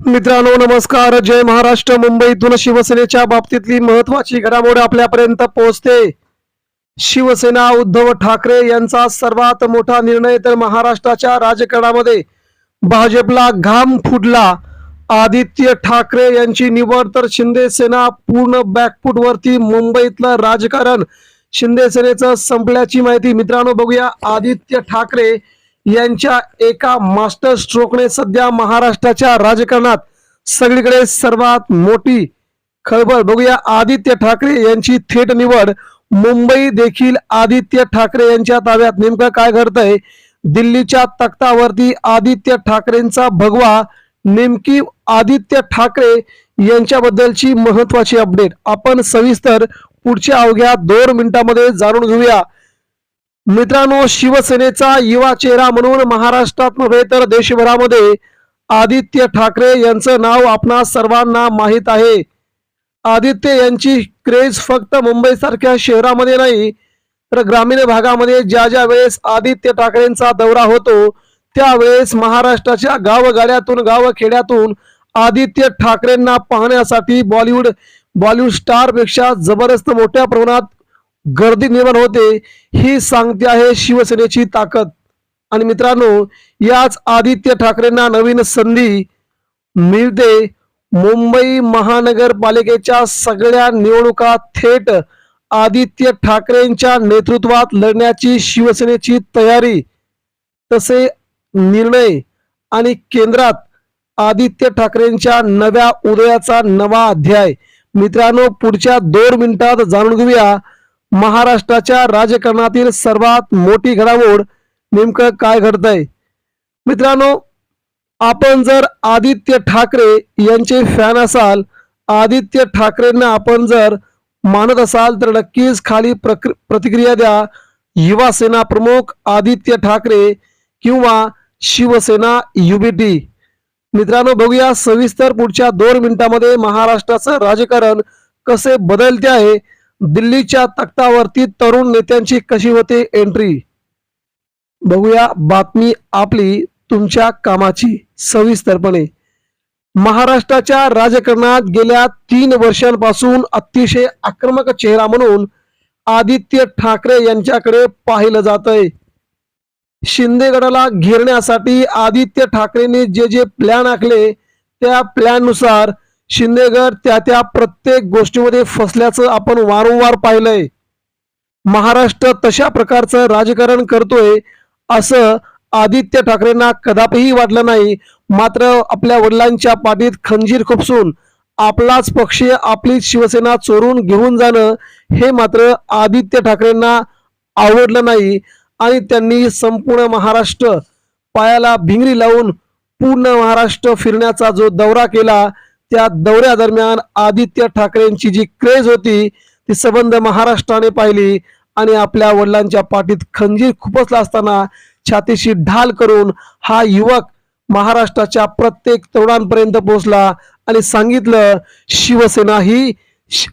मित्रांनो नमस्कार. जय महाराष्ट्र. मुंबईतून शिवसेनेच्या बाबतीतली महत्वाची घडामोड आपल्यापर्यंत पोहोचते. शिवसेना उद्धव ठाकरे यांचा सर्वात मोठा निर्णय तर महाराष्ट्राच्या राजकारणामध्ये भाजपला घाम फुटला. आदित्य ठाकरे यांची निवड तर शिंदे सेना पूर्ण बॅकफूट वरती मुंबईतलं राजकारण शिंदे सेनेचं संपल्याची माहिती मित्रांनो बघूया. आदित्य ठाकरे यांच्या एका मास्टर स्ट्रोकने सध्या महाराष्ट्राच्या राजकारणात सगळीकडे सर्वात मोठी खळबळ. बघूया आदित्य ठाकरे यांची थेट निवड. मुंबई देखील आदित्य ठाकरे यांच्या ताब्यात. नेमकं काय घडतंय? दिल्लीच्या तख्तावरती आदित्य ठाकरेंचा भगवा. नेमकी आदित्य ठाकरे यांच्याबद्दलची महत्वाची अपडेट. आपण सविस्तर पुढच्या अवघ्या दोन मिनिटांमध्ये जाणून घेऊया. मित्रांनो शिवसेनेचा युवा चेहरा म्हणून महाराष्ट्रात नव्हे तर देशभरामध्ये आदित्य ठाकरे यांचं नाव आपणा सर्वांना माहीत आहे. आदित्य यांची क्रेज फक्त मुंबई सारख्या शहरामध्ये नाही तर ग्रामीण भागामध्ये ज्या ज्या वेळेस आदित्य ठाकरेंचा दौरा होतो त्यावेळेस महाराष्ट्राच्या गावगाड्यातून गावखेड्यातून आदित्य ठाकरेंना पाहण्यासाठी बॉलिवूड बॉलिवूड स्टारपेक्षा जबरदस्त मोठ्या प्रमाणात गर्दी निर्माण होते ही सांगते आहे शिवसेनेची ताकद. आणि मित्रांनो याच आदित्य ठाकरेंना नवीन संधी मिळते. मुंबई महानगरपालिकेच्या सगळ्या निवडणुका थेट आदित्य ठाकरेंच्या नेतृत्वात लढण्याची शिवसेनेची तयारी. तसे निर्णय आणि केंद्रात आदित्य ठाकरेंच्या नव्या उदयाचा नवा अध्याय. मित्रांनो पुढच्या दोन मिनिटात जाणून घेऊया महाराष्ट्राच्या राजकारणातील सर्वात मोठी घडामोड नेमकं काय घडतंय? मित्रांनो आपण जर आदित्य ठाकरे यांचे फॅन असाल आदित्य ठाकरेंना आपण जर मानत असाल तर नक्कीच खाली प्रक्र प्रतिक्रिया द्या. युवा सेना प्रमुख आदित्य ठाकरे किंवा शिवसेना युबीटी. मित्रांनो बघूया सविस्तर पुढच्या दोन मिनिटांमध्ये महाराष्ट्राचं राजकारण कसे बदलते आहे. दिल्लीच्या तख्तावरती तरुण नेत्यांची कशी होते एंट्री बघूया बातमी आपली तुमच्या कामाची सविस्तरपणे. महाराष्ट्राच्या राजकारणात गेल्या तीन वर्षांपासून अतिशय आक्रमक चेहरा म्हणून आदित्य ठाकरे यांच्याकडे पाहिलं जात आहे शिंदेगडाला घेरण्यासाठी आदित्य ठाकरेंनी जे जे प्लॅन आखले त्या प्लॅननुसार शिंदेगड त्या त्या प्रत्येक गोष्टीमध्ये फसल्याचं आपण वारंवार पाहिलंय. महाराष्ट्र तशा प्रकारचं राजकारण करतोय असं आदित्य ठाकरेंना कदापिही वाटलं नाही. मात्र आपल्या वडिलांच्या पाठीत खंजीर खुपसून आपलाच पक्ष आपलीच शिवसेना चोरून घेऊन जाणं हे मात्र आदित्य ठाकरेंना आवडलं नाही आणि त्यांनी संपूर्ण महाराष्ट्र पायाला भिंगरी लावून पूर्ण महाराष्ट्र फिरण्याचा जो दौरा केला त्या दौऱ्यादरम्यान आदित्य ठाकरेंची जी क्रेज होती ती संबंध महाराष्ट्राने पाहिली आणि आपल्या वडिलांच्या पाठीत खंजीर खुपसला असताना छातीशी ढाल करून हा युवक महाराष्ट्राच्या प्रत्येक तरुणांपर्यंत पोहोचला आणि सांगितलं शिवसेना ही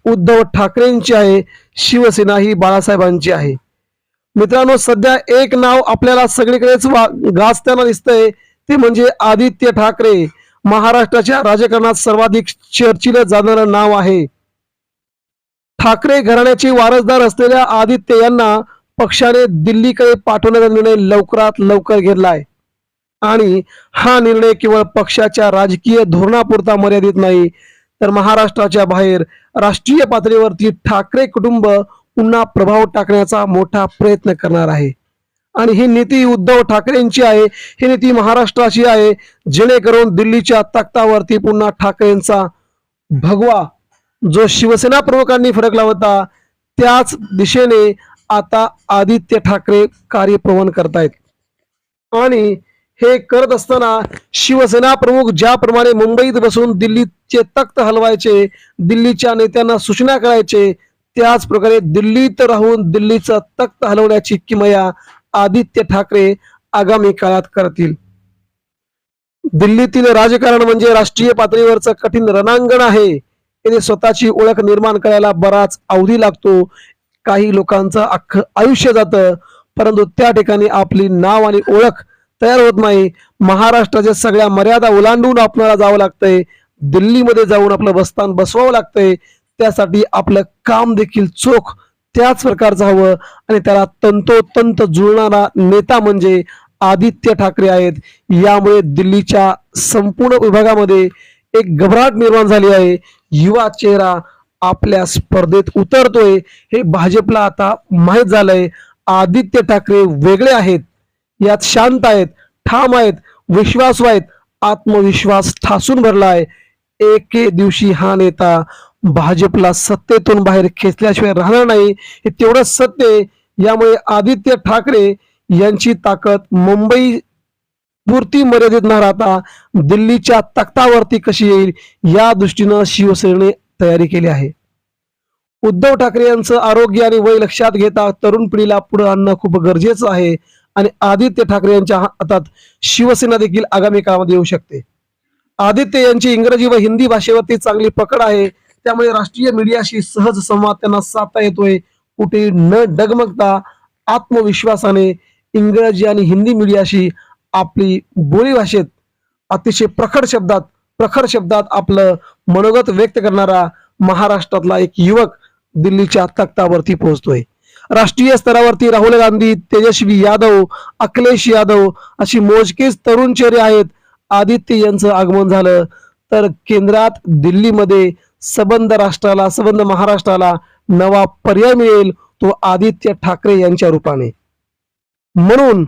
उद्धव ठाकरेंची आहे शिवसेना ही बाळासाहेबांची आहे. मित्रांनो सध्या एक नाव आपल्याला सगळीकडेच वा- गाजताना दिसतंय ते म्हणजे आदित्य ठाकरे. महाराष्ट्राच्या राजकारणात सर्वाधिक चर्चिलं जाणारं नाव आहे. ठाकरे घराण्याचे वारसदार असलेल्या आदित्य यांना पक्षाने दिल्लीकडे पाठवण्याचा निर्णय लवकरात लवकर घेतलाय. आणि हा निर्णय केवळ पक्षाच्या राजकीय धोरणापुरता मर्यादित नाही तर महाराष्ट्राच्या बाहेर राष्ट्रीय पातळीवरती ठाकरे कुटुंब पुन्हा प्रभाव टाकण्याचा मोठा प्रयत्न करणार आहे. आणि ही नीती उद्धव ठाकरेंची आहे. ही नीती महाराष्ट्राची आहे. जेणेकरून दिल्लीच्या तख्तावरती पुन्हा ठाकरेंचा भगवा जो शिवसेना प्रमुखांनी फरकला होता त्याच दिशेने आता आदित्य ठाकरे कार्यप्रवण करतायत. आणि हे करत असताना शिवसेना प्रमुख ज्याप्रमाणे मुंबईत बसून दिल्लीचे तख्त हलवायचे दिल्लीच्या नेत्यांना सूचना करायचे त्याच प्रकारे दिल्लीत राहून दिल्लीचं तख्त हलवण्याची किमया आदित्य ठाकरे आगामी काळात करतील. दिल्लीतील राजकारण म्हणजे राष्ट्रीय पातळीवरचं कठीण रणांगण आहे. येथे स्वतःची ओळख निर्माण करायला बराच अवधी लागतो. काही लोकांचं अख्खं आयुष्य जातं. परंतु त्या ठिकाणी आपली नाव आणि ओळख तयार होत नाही. महाराष्ट्राच्या सगळ्या मर्यादा ओलांडून आपल्याला जावं लागतंय. दिल्लीमध्ये जाऊन आपलं बस्तान बसवावं लागतंय. त्यासाठी आपलं काम देखील चोख त्याच प्रकारचं हवं आणि त्याला तंतोतंत जुळणारा नेता म्हणजे आदित्य ठाकरे आहेत. यामुळे दिल्लीच्या संपूर्ण विभागामध्ये एक घबराट निर्माण झाली आहे. युवा चेहरा आपल्या स्पर्धेत उतरतोय. हे भाजपला आता माहीत झालंय. आदित्य ठाकरे वेगळे आहेत. यात शांत आहेत ठाम आहेत विश्वासू आहेत. आत्मविश्वास ठासून भरला आहे एके दिवशी हा नेता भाजपला सत्तेतून बाहेर खेचल्याशिवाय राहणार नाही हे तेवढंच सत्य आहे. यामुळे आदित्य ठाकरे यांची ताकद मुंबई पुरती मर्यादित न राहता दिल्लीच्या तख्तावरती कशी येईल या दृष्टीनं शिवसेनेने तयारी केली आहे. उद्धव ठाकरे यांचं आरोग्य आणि वय लक्षात घेता तरुण पिढीला पुढे आणणं खूप गरजेचं आहे आणि आदित्य ठाकरे यांच्या हातात शिवसेना देखील आगामी काळामध्ये येऊ शकते. आदित्य यांची इंग्रजी व हिंदी भाषेवरती चांगली पकड आहे. त्यामुळे राष्ट्रीय मीडियाशी सहज संवाद त्यांना साधता येतोय. कुठे न डगमगता आत्मविश्वासाने इंग्रजी आणि हिंदी मीडियाशी आपली बोली भाषेत अतिशय प्रखर शब्दात प्रखर शब्दात आपलं मनोगत व्यक्त करणारा महाराष्ट्रातला एक युवक दिल्लीच्या तख्तावरती पोहोचतोय. राष्ट्रीय स्तरावरती राहुल गांधी तेजस्वी यादव अखिलेश यादव अशी मोजकेच तरुण चेहरे आहेत. आदित्य यांचं आगमन झालं. तर केंद्रात दिल्लीमध्ये सबंध राष्ट्राला सबंध महाराष्ट्राला नवा पर्याय मिळेल तो आदित्य ठाकरे यांच्या रूपाने. म्हणून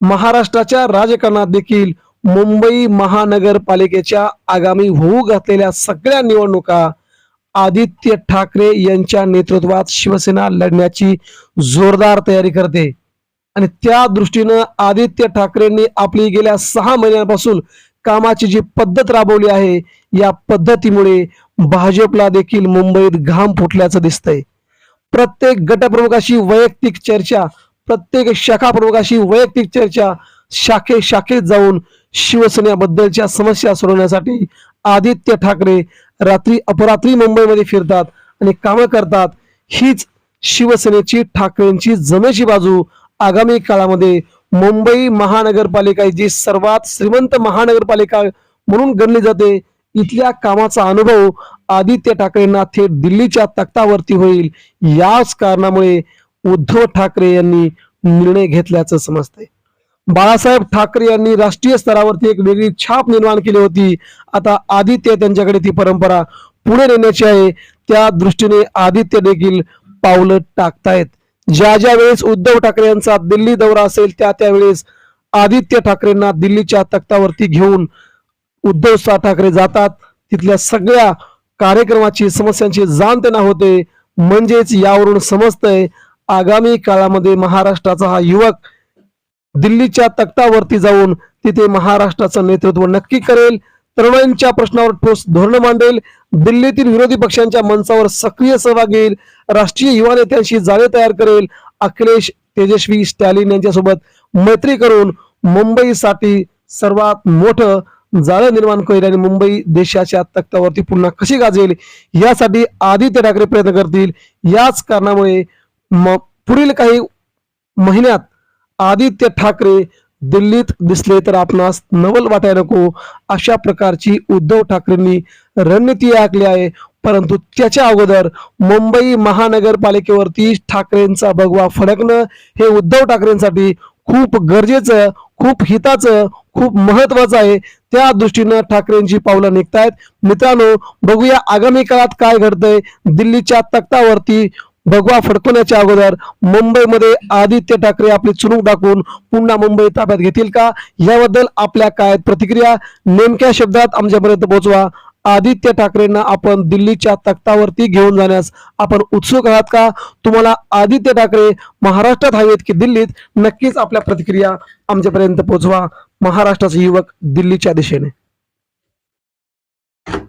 महाराष्ट्राच्या राजकारणात देखील मुंबई महानगरपालिकेच्या आगामी होऊ घातलेल्या सगळ्या निवडणुका आदित्य ठाकरे यांच्या नेतृत्वात शिवसेना लढण्याची जोरदार तयारी करते. आणि त्या दृष्टीनं आदित्य ठाकरेंनी आपली गेल्या सहा महिन्यांपासून कामाची जी पद्धत राबवली आहे या पद्धतीमुळे भाजपला देखील मुंबईत घाम फुटल्याचं दिसतंय. प्रत्येक गटप्रमुखाशी वैयक्तिक चर्चा प्रत्येक शाखा प्रमुखाशी वैयक्तिक चर्चा शाखे शाखेत जाऊन शिवसेनेबद्दलच्या समस्या सोडवण्यासाठी आदित्य ठाकरे रात्री अपरात्री मुंबईमध्ये फिरतात आणि कामं करतात. हीच शिवसेनेची ठाकरेंची जमेची बाजू आगामी काळामध्ये मुंबई महानगरपालिका जी सर्वात श्रीमंत महानगरपालिका म्हणून गणली जाते इथल्या कामाचा अनुभव आदित्य ठाकरेंना थेट दिल्लीच्या तख्तावरती होईल. याच कारणामुळे उद्धव ठाकरे यांनी निर्णय घेतल्याचं समजतंय. बाळासाहेब ठाकरे यांनी राष्ट्रीय स्तरावरती एक वेगळी छाप निर्माण केली होती. आता आदित्य त्यांच्याकडे ती परंपरा पुढे नेण्याची आहे. त्या दृष्टीने आदित्य देखील पावलं टाकतायत. ज्या ज्या वेळेस उद्धव ठाकरे यांचा दिल्ली दौरा असेल त्या त्यावेळेस आदित्य ठाकरेंना दिल्लीच्या तख्तावरती घेऊन उद्धव ठाकरे जातात. तिथल्या सगळ्या कार्यक्रमाची समस्यांची जाण त्यांना होते. म्हणजेच यावरून समजतंय आगामी काळामध्ये महाराष्ट्राचा हा युवक दिल्लीच्या तख्तावरती जाऊन तिथे महाराष्ट्राचं नेतृत्व नक्की करेल. तरुणांच्या प्रश्नावर ठोस धोरण मांडेल. दिल्लीतील विरोधी पक्षांच्या मंचावर सक्रिय सहभाग घेईल. राष्ट्रीय युवा नेत्यांशी जाळे तयार करेल. अखिलेश तेजस्वी स्टॅलिन यांच्यासोबत मैत्री करून मुंबईसाठी सर्वात मोठं जाळं निर्माण करेल आणि मुंबई देशाच्या तख्तावरती पुन्हा कशी गाजेल यासाठी आदित्य ठाकरे प्रयत्न करतील. याच कारणामुळे पुढील काही महिन्यात आदित्य ठाकरे दिल्लीत दिसले तर आपणास नवल वाटाय नको. अशा प्रकारची उद्धव ठाकरेंनी रणनीती आखली आहे. परंतु त्याच्या अगोदर मुंबई महानगरपालिकेवरती ठाकरेंचा भगवा फडकणं हे उद्धव ठाकरेंसाठी खूप गरजेचं खूप हिताचं खूप महत्वाचं आहे. त्या दृष्टीनं ठाकरेंची पावलं निघतायत. मित्रांनो बघूया आगामी काळात काय घडतंय. दिल्लीच्या तख्तावरती भगवा फडकवण्याच्या अगोदर मुंबईमध्ये आदित्य ठाकरे आपली चुणूक दाखवून पुन्हा मुंबई ताब्यात घेतील का? याबद्दल आपल्या काय प्रतिक्रिया? नेमक्या शब्दात आमच्यापर्यंत पोहोचवा. आदित्य ठाकरेंना आपण दिल्लीच्या तख्तावरती घेऊन जाण्यास आपण उत्सुक आहात का? तुम्हाला आदित्य ठाकरे महाराष्ट्रात हवेत की दिल्लीत? नक्कीच आपल्या प्रतिक्रिया आमच्यापर्यंत पोहोचवा. महाराष्ट्राचे युवक दिल्लीच्या दिशेने.